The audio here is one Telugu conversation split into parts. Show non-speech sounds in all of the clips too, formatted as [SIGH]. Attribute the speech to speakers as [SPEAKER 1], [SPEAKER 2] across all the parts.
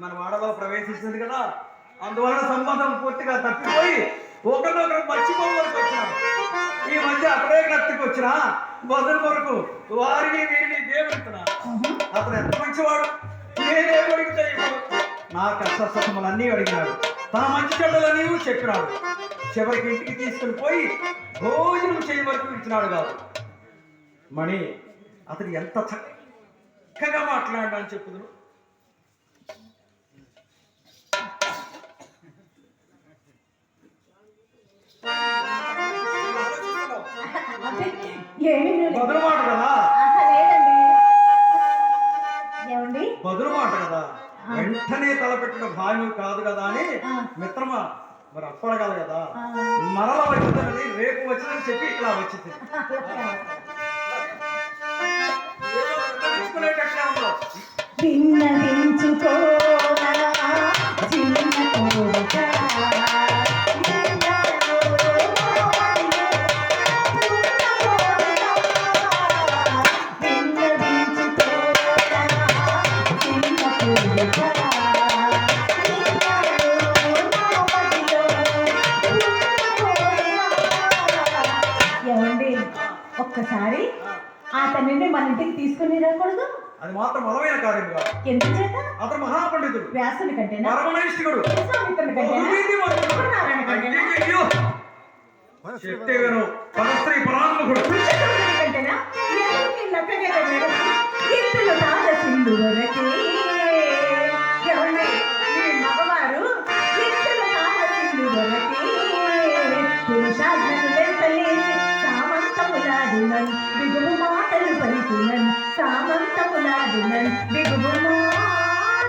[SPEAKER 1] మన వాడలో ప్రవేశిస్తుంది కదా. అందువల్ల సంబంధం పూర్తిగా తప్పిపోయి ఒకరినొకరు మర్చిపోవలసి వచ్చినారు ఈ మధ్య అక్కడే కత్తికి వచ్చిన బదులు కొరకు వారిని వీరిని దేవుడుతున్నా అతను ఎంత మంచివాడు? నేనేం అడిగితే నా కష్ట సుఖములన్నీ అడిగినాడు. తన మంచి చెడ్డలని చెప్పినాడు. చివరికి ఇంటికి తీసుకుని పోయి భోజనం చేయ వరకు ఇచ్చినాడు కాదు. మణి అతడు ఎంత చక్కగా మాట్లాడా అని
[SPEAKER 2] ఏమీ.
[SPEAKER 1] బదులు మాట కదా?
[SPEAKER 2] ఆహా, లేదండి ఏమండి?
[SPEAKER 1] బదులు మాట కదా వెంటనే తలపెట్టిన భావ్యం కాదు కదా అని. మిత్రమా మరి అప్పడగల కదా మరల వచ్చిందని రేపు వచ్చిందని చెప్పి ఇలా వచ్చింది. [LAUGHS] ఏదో
[SPEAKER 2] ఒక్కసారి అతనిని మన ఇంటికి తీసుకుని రాకూడదు
[SPEAKER 1] అది మాత్రం బలమైన కార్యం కాదు.
[SPEAKER 2] ఎందుచేత?
[SPEAKER 1] అతను మహాపండితుడు.
[SPEAKER 2] వ్యాసుని కంటేనా?
[SPEAKER 1] పరమనైష్ఠికుడు.
[SPEAKER 2] విశ్వామిత్రుని కంటేనా?
[SPEAKER 1] బహునీతి మంతుడు.
[SPEAKER 2] నారాయణ కంటేనా?
[SPEAKER 1] అయ్యయ్యో. చెప్తే విను పరస్త్రీ పరాత్మకుడు
[SPEAKER 2] కంటేనా? లక్కగా తగిలాడు? కీర్తులు కాద సింధు వరకే. పలికినన్ సామంతములాడునన్ బిగువు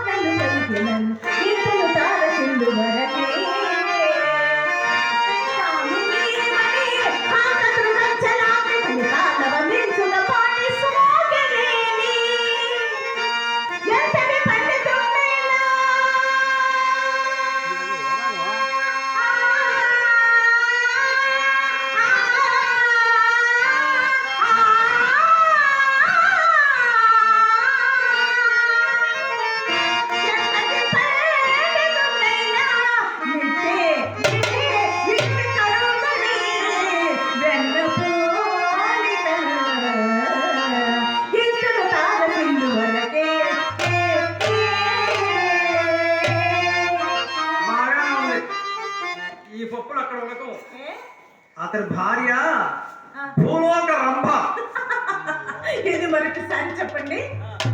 [SPEAKER 2] పలికినన్
[SPEAKER 1] అతని భార్య భూలోక రంభ
[SPEAKER 2] ఇది మరొక సారి చెప్పండి?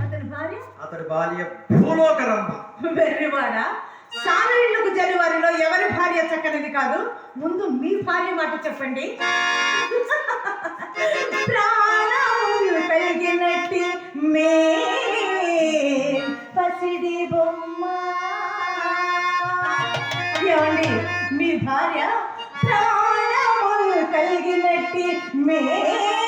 [SPEAKER 2] అతని భార్య?
[SPEAKER 1] అతడి భార్య భూలోక రంభ
[SPEAKER 2] వెర్రివాడ? సాలయిళ్ళకు జనవరిలో ఎవరి భార్య చక్కనిది కాదు? ముందు మీ భార్య మాట చెప్పండి. కలిగినట్టి మే పసిడి బొమ్మ. ఏమండి మీ భార్య ప్రాణములు కలిగినట్టి మే